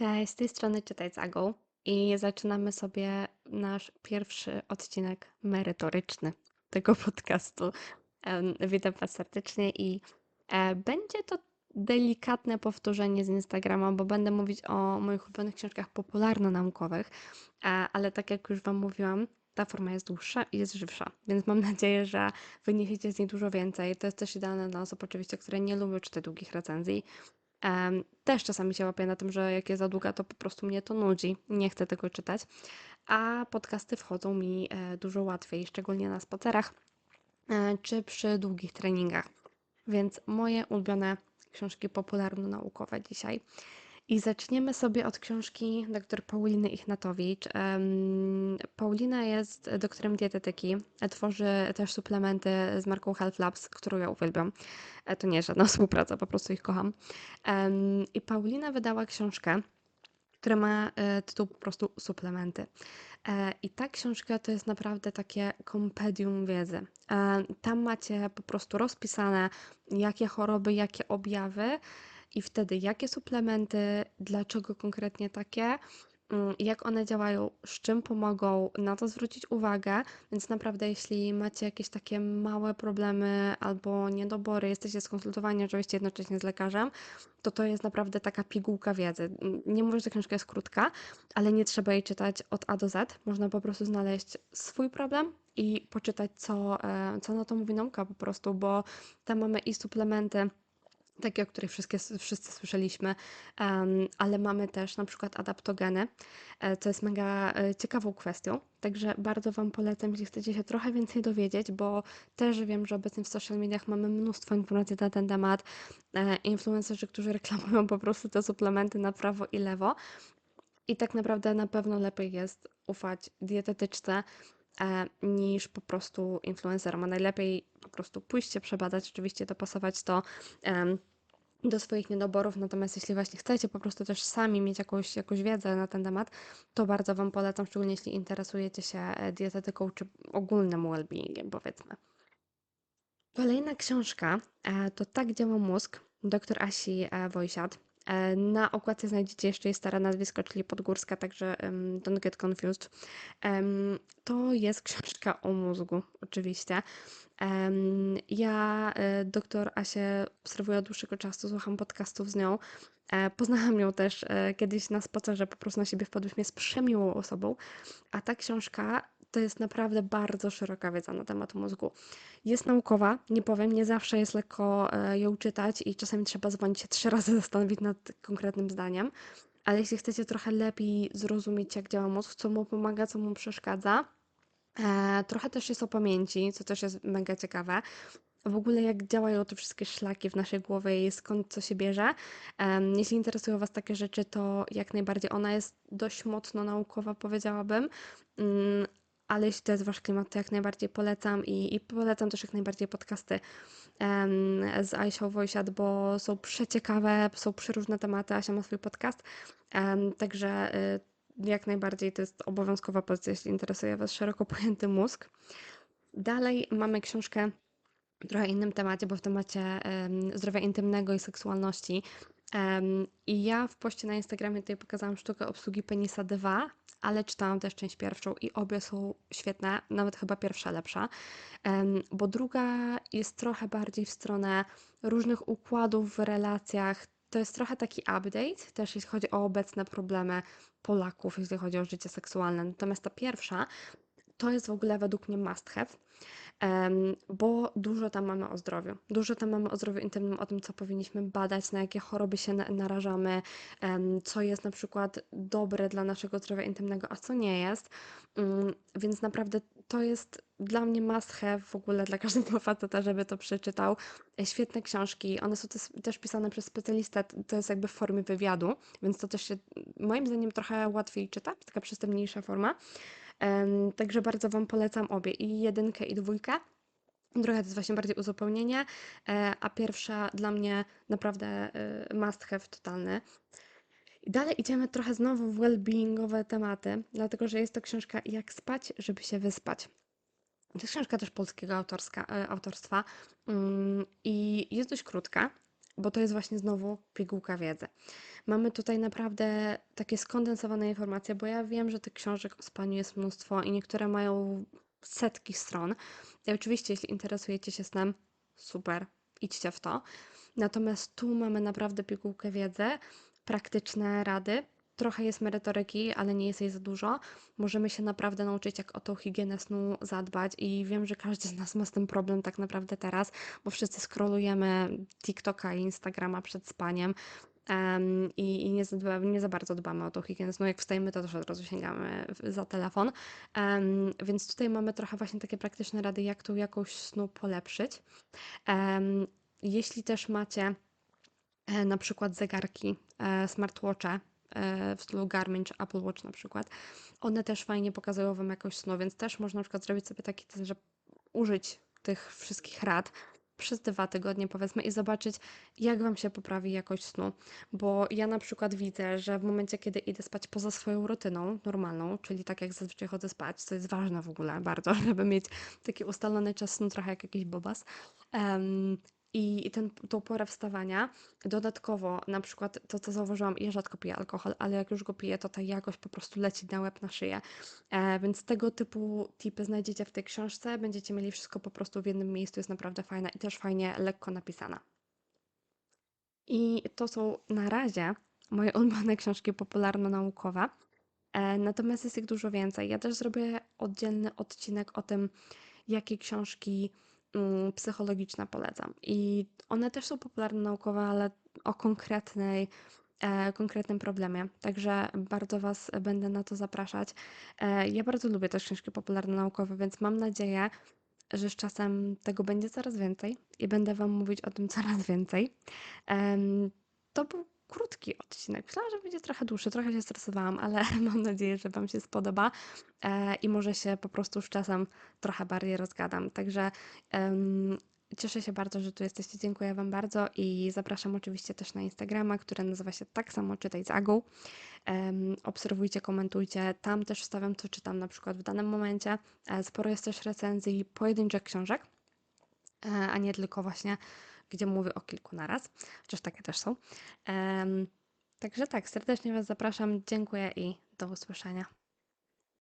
Cześć, z tej strony Czytaj z i zaczynamy sobie nasz pierwszy odcinek merytoryczny tego podcastu. Witam Was serdecznie i e, będzie to delikatne powtórzenie z Instagrama, bo będę mówić o moich ulubionych książkach popularno-naukowych, e, ale tak jak już Wam mówiłam, ta forma jest dłuższa i jest żywsza, więc mam nadzieję, że wyniesiecie z niej dużo więcej. To jest też idealne dla osób oczywiście, które nie lubią czytać długich recenzji. Em, też czasami się łapię na tym, że jak jest za długa, to po prostu mnie to nudzi. Nie chcę tego czytać. A podcasty wchodzą mi e, dużo łatwiej, szczególnie na spacerach e, czy przy długich treningach. Więc moje ulubione książki popularno-naukowe dzisiaj. I zaczniemy sobie od książki dr Pauliny Ichnatowicz. Paulina jest doktorem dietetyki, tworzy też suplementy z marką Health Labs, którą ja uwielbiam. E, To nie jest żadna współpraca, po prostu ich kocham. I Paulina wydała książkę, która ma e, tytuł po prostu Suplementy. E, I ta książka to jest naprawdę takie kompedium wiedzy. Tam macie po prostu rozpisane, jakie choroby, jakie objawy i wtedy jakie suplementy, dlaczego konkretnie takie, mm, jak one działają, z czym pomogą, na to zwrócić uwagę. Więc naprawdę, jeśli macie jakieś takie małe problemy albo niedobory, jesteście skonsultowani oczywiście jednocześnie z lekarzem, to to jest naprawdę taka pigułka wiedzy. Nie mówię, że książka jest krótka, ale nie trzeba jej czytać od A do Z. Można po prostu znaleźć swój problem i poczytać, co, e, co na to mówi nauka po prostu, bo tam mamy i suplementy, takie, o których wszystkie, wszyscy słyszeliśmy, ale mamy też na przykład adaptogeny, e, co jest mega e, ciekawą kwestią. Także bardzo Wam polecam, jeśli chcecie się trochę więcej dowiedzieć, bo też wiem, że obecnie w social mediach mamy mnóstwo informacji na ten temat. E, Influencerzy, którzy reklamują po prostu te suplementy na prawo i lewo. I tak naprawdę na pewno lepiej jest ufać dietetyczce niż po prostu influencerom. A najlepiej po prostu pójść się przebadać, oczywiście dopasować to do swoich niedoborów. Natomiast jeśli właśnie chcecie po prostu też sami mieć jakąś, jakąś wiedzę na ten temat, to bardzo Wam polecam, szczególnie jeśli interesujecie się e, dietetyką czy ogólnym well-beingiem, powiedzmy. Kolejna książka e, to Tak działa mózg, dr Asi e, Wojsiad. E, Na okładce znajdziecie jeszcze jej stare nazwisko, czyli Podgórska, także um, don't get confused. Em, To jest książka o mózgu, oczywiście. Em, Ja e, doktor Asię obserwuję od dłuższego czasu, słucham podcastów z nią. E, Poznałam ją też kiedyś na spacerze, po prostu na siebie wpadłyśmy, jest przemiłą osobą. A ta książka to jest naprawdę bardzo szeroka wiedza na temat mózgu. Jest naukowa, nie powiem, nie zawsze jest lekko e, ją czytać i czasami trzeba dzwonić się trzy razy zastanowić nad konkretnym zdaniem. Ale jeśli chcecie trochę lepiej zrozumieć, jak działa mózg, co mu pomaga, co mu przeszkadza, e, trochę też jest o pamięci, co też jest mega ciekawe. W ogóle jak działają te wszystkie szlaki w naszej głowie i skąd co się bierze. Em, Jeśli interesują Was takie rzeczy, to jak najbardziej ona jest dość mocno naukowa, powiedziałabym. Mm, ale jeśli to jest Wasz klimat, to jak najbardziej polecam i, i polecam też jak najbardziej podcasty em, z Aisią Wojsiad, bo są przeciekawe, są przeróżne tematy. Asia ma swój podcast, em, także y, jak najbardziej to jest obowiązkowa pozycja, jeśli interesuje Was szeroko pojęty mózg. Dalej mamy książkę trochę innym temacie, bo w temacie em, zdrowia intymnego i seksualności. Em, I ja w poście na Instagramie tutaj pokazałam sztukę obsługi penisa 2, ale czytałam też część pierwszą i obie są świetne, nawet chyba pierwsza lepsza, Em, bo druga jest trochę bardziej w stronę różnych układów w relacjach. To jest trochę taki update, też jeśli chodzi o obecne problemy Polaków, jeśli chodzi o życie seksualne. Natomiast ta pierwsza to jest w ogóle według mnie must have, bo dużo tam mamy o zdrowiu. Dużo tam mamy o zdrowiu intymnym, o tym, co powinniśmy badać, na jakie choroby się na- narażamy, co jest na przykład dobre dla naszego zdrowia intymnego, a co nie jest. Mm, Więc naprawdę to jest dla mnie must have w ogóle dla każdego faceta, żeby to przeczytał. Świetne książki, one są też, pisane przez specjalistę, to jest jakby w formie wywiadu, więc to też się moim zdaniem trochę łatwiej czyta, taka przystępniejsza forma. Także bardzo Wam polecam obie, i jedynkę, i dwójkę. Druga to jest właśnie bardziej uzupełnienie, e, a pierwsza dla mnie naprawdę e, must have totalny. I dalej idziemy trochę znowu w well-beingowe tematy, dlatego że jest to książka Jak spać, żeby się wyspać. To jest książka też polskiego autorska, e, autorstwa mm, i jest dość krótka. Bo to jest właśnie znowu pigułka wiedzy. Mamy tutaj naprawdę takie skondensowane informacje, bo ja wiem, że tych książek o spaniu jest mnóstwo i niektóre mają setki stron. I oczywiście, jeśli interesujecie się snem, super, idźcie w to. Natomiast tu mamy naprawdę pigułkę wiedzy, praktyczne rady. Trochę jest merytoryki, ale nie jest jej za dużo. Możemy się naprawdę nauczyć, jak o tą higienę snu zadbać, i wiem, że każdy z nas ma z tym problem tak naprawdę teraz, bo wszyscy scrollujemy TikToka i Instagrama przed spaniem. em, i, i nie, za, nie za bardzo dbamy o tą higienę snu. Jak wstajemy, to też od razu sięgamy za telefon. Em, więc tutaj mamy trochę właśnie takie praktyczne rady, jak tą jakość snu polepszyć. Em, jeśli też macie e, na przykład zegarki, e, smartwatche w stylu Garmin czy Apple Watch na przykład, one też fajnie pokazują Wam jakość snu, więc też można na przykład zrobić sobie taki że użyć tych wszystkich rad przez dwa tygodnie powiedzmy i zobaczyć, jak Wam się poprawi jakość snu. Bo ja na przykład widzę, że w momencie, kiedy idę spać poza swoją rutyną normalną, czyli tak jak zazwyczaj chodzę spać, co jest ważne w ogóle bardzo, żeby mieć taki ustalony czas snu, trochę jak jakiś bobas, em, i ten, tą porę wstawania. Dodatkowo, na przykład to, co zauważyłam, ja rzadko piję alkohol, ale jak już go piję, to ta jakość po prostu leci na łeb, na szyję. E, więc tego typu tipy znajdziecie w tej książce. Będziecie mieli wszystko po prostu w jednym miejscu. Jest naprawdę fajna i też fajnie lekko napisana. I to są na razie moje ulubione książki popularno-naukowe. E, natomiast jest ich dużo więcej. Ja też zrobię oddzielny odcinek o tym, jakie książki mm, psychologiczne polecam. I one też są popularno-naukowe, ale o konkretnej, e, konkretnym problemie. Także bardzo Was będę na to zapraszać. E, ja bardzo lubię też książki popularno-naukowe, więc mam nadzieję, że z czasem tego będzie coraz więcej i będę Wam mówić o tym coraz więcej. Em, to był krótki odcinek. Myślałam, że będzie trochę dłuższy, trochę się stresowałam, ale mam nadzieję, że Wam się spodoba e, i może się po prostu z czasem trochę bardziej rozgadam. Także cieszę się bardzo, że tu jesteście. Dziękuję Wam bardzo i zapraszam oczywiście też na Instagrama, który nazywa się tak samo Czytaj z Agą. Obserwujcie, komentujcie. Tam też wstawiam, co czytam na przykład w danym momencie. E, sporo jest też recenzji pojedynczych książek, e, a nie tylko właśnie, gdzie mówię o kilku naraz, chociaż takie też są. Także tak, serdecznie Was zapraszam, dziękuję i do usłyszenia.